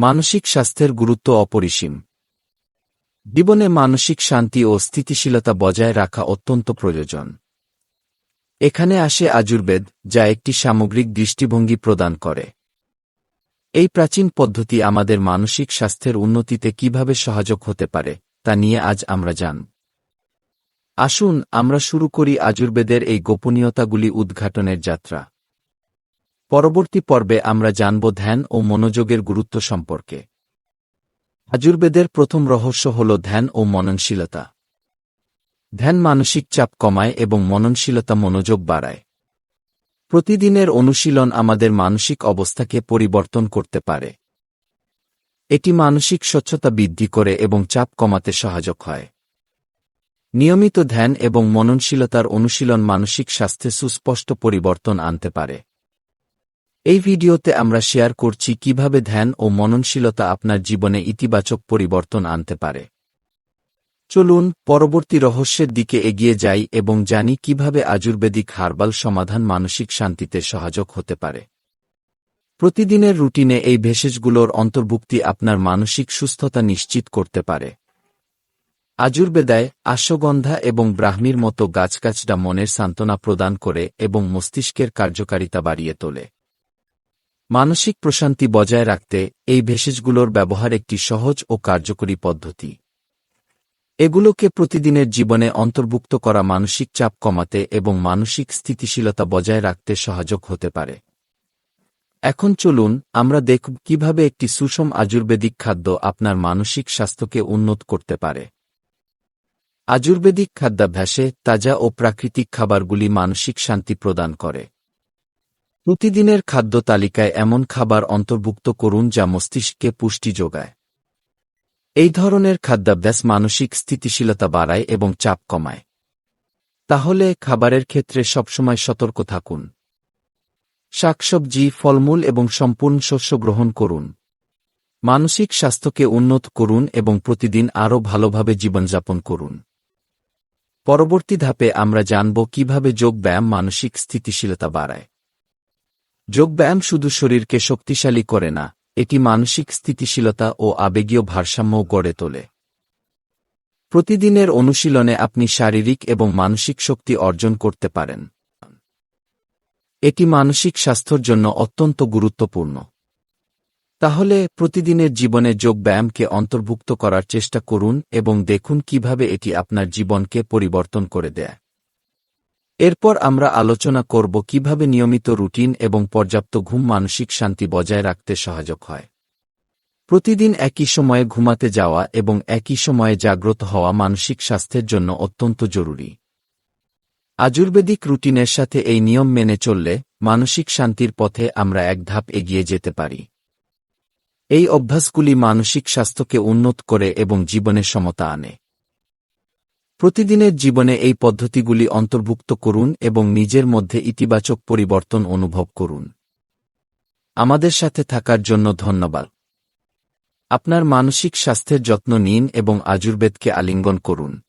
মানসিক স্বাস্থ্যের গুরুত্ব অপরিসীম। জীবনে মানসিক শান্তি ও স্থিতিশীলতা বজায় রাখা অত্যন্ত প্রয়োজন। এখানে আসে আজুর্বেদ যা একটি সামগ্রিক দৃষ্টিভঙ্গি প্রদান করে। এই প্রাচীন পদ্ধতি আমাদের মানসিক স্বাস্থ্যের উন্নতিতে কীভাবে সহায়ক হতে পারে, তা নিয়ে আজ আমরা জান। আসুন আমরা শুরু করি আজুর্বেদের এই গোপনীয়তাগুলি উদ্ঘাটনের যাত্রা। পরবর্তী পর্বে আমরা জানব ধ্যান ও মনোযোগের গুরুত্ব সম্পর্কে। আজুর্বেদের প্রথম রহস্য হল ধ্যান ও মননশীলতা। ধ্যান মানসিক চাপ কমায় এবং মননশীলতা মনোযোগ বাড়ায়। প্রতিদিনের অনুশীলন আমাদের মানসিক অবস্থাকে পরিবর্তন করতে পারে। এটি মানসিক স্বচ্ছতা বৃদ্ধি করে এবং চাপ কমাতে সহায়ক হয়। নিয়মিত ধ্যান এবং মননশীলতার অনুশীলন মানসিক স্বাস্থ্যে সুস্পষ্ট পরিবর্তন আনতে পারে। এই ভিডিওতে আমরা শেয়ার করছি কীভাবে ধ্যান ও মননশীলতা আপনার জীবনে ইতিবাচক পরিবর্তন আনতে পারে। চলুন, পরবর্তী রহস্যের দিকে এগিয়ে যাই এবং জানি কীভাবে আজুর্বেদিক হার্বাল সমাধান মানসিক শান্তিতে সহায়ক হতে পারে। প্রতিদিনের রুটিনে এই ভেষজগুলোর অন্তর্ভুক্তি আপনার মানসিক সুস্থতা নিশ্চিত করতে পারে। আজুর্বেদায় আশ্বগন্ধা এবং ব্রাহ্মীর মতো গাছগাছটা মনের সান্ত্বনা প্রদান করে এবং মস্তিষ্কের কার্যকারিতা বাড়িয়ে তোলে। মানসিক প্রশান্তি বজায় রাখতে এই ভেষজগুলোর ব্যবহার একটি সহজ ও কার্যকরী পদ্ধতি। এগুলোকে প্রতিদিনের জীবনে অন্তর্ভুক্ত করা মানসিক চাপ কমাতে এবং মানসিক স্থিতিশীলতা বজায় রাখতে সহায়ক হতে পারে। এখন চলুন আমরা দেখব কীভাবে একটি সুষম আজুর্বেদিক খাদ্য আপনার মানসিক স্বাস্থ্যকে উন্নত করতে পারে। আজুর্বেদিক খাদ্যাভ্যাসে তাজা ও প্রাকৃতিক খাবারগুলি মানসিক শান্তি প্রদান করে। প্রতিদিনের খাদ্য তালিকায় এমন খাবার অন্তর্ভুক্ত করুন যা মস্তিষ্ককে পুষ্টি যোগায়। এই ধরনের খাদ্যাভ্যাস মানসিক স্থিতিশীলতা বাড়ায় এবং চাপ কমায়। তাহলে খাবারের ক্ষেত্রে সবসময় সতর্ক থাকুন। শাকসবজি, ফলমূল এবং সম্পূর্ণ শস্য গ্রহণ করুন। মানসিক স্বাস্থ্যকে উন্নত করুন এবং প্রতিদিন আরও ভালোভাবে জীবনযাপন করুন। পরবর্তী ধাপে আমরা জানব কীভাবে যোগ ব্যায়াম মানসিক স্থিতিশীলতা বাড়ায়। যোগব্যায়াম শুধু শরীরকে শক্তিশালী করে না, এটি মানসিক স্থিতিশীলতা ও আবেগীয় ভারসাম্য গড়ে তোলে। প্রতিদিনের অনুশীলনে আপনি শারীরিক এবং মানসিক শক্তি অর্জন করতে পারেন। এটি মানসিক স্বাস্থ্যর জন্য অত্যন্ত গুরুত্বপূর্ণ। তাহলে প্রতিদিনের জীবনে যোগ ব্যায়ামকে অন্তর্ভুক্ত করার চেষ্টা করুন এবং দেখুন কীভাবে এটি আপনার জীবনকে পরিবর্তন করে দেয়। এরপর আমরা আলোচনা করব কীভাবে নিয়মিত রুটিন এবং পর্যাপ্ত ঘুম মানসিক শান্তি বজায় রাখতে সহায়ক হয়। প্রতিদিন একই সময়ে ঘুমাতে যাওয়া এবং একই সময়ে জাগ্রত হওয়া মানসিক স্বাস্থ্যের জন্য অত্যন্ত জরুরি। আজুর্বেদিক রুটিনের সাথে এই নিয়ম মেনে চললে মানসিক শান্তির পথে আমরা এক ধাপ এগিয়ে যেতে পারি। এই অভ্যাসগুলি মানসিক স্বাস্থ্যকে উন্নত করে এবং জীবনে সমতা আনে। প্রতিদিনের জীবনে এই পদ্ধতিগুলি অন্তর্ভুক্ত করুন এবং নিজের মধ্যে ইতিবাচক পরিবর্তন অনুভব করুন। আমাদের সাথে থাকার জন্য ধন্যবাদ। আপনার মানসিক স্বাস্থ্যের যত্ন নিন এবং আজুর্বেদকে আলিঙ্গন করুন।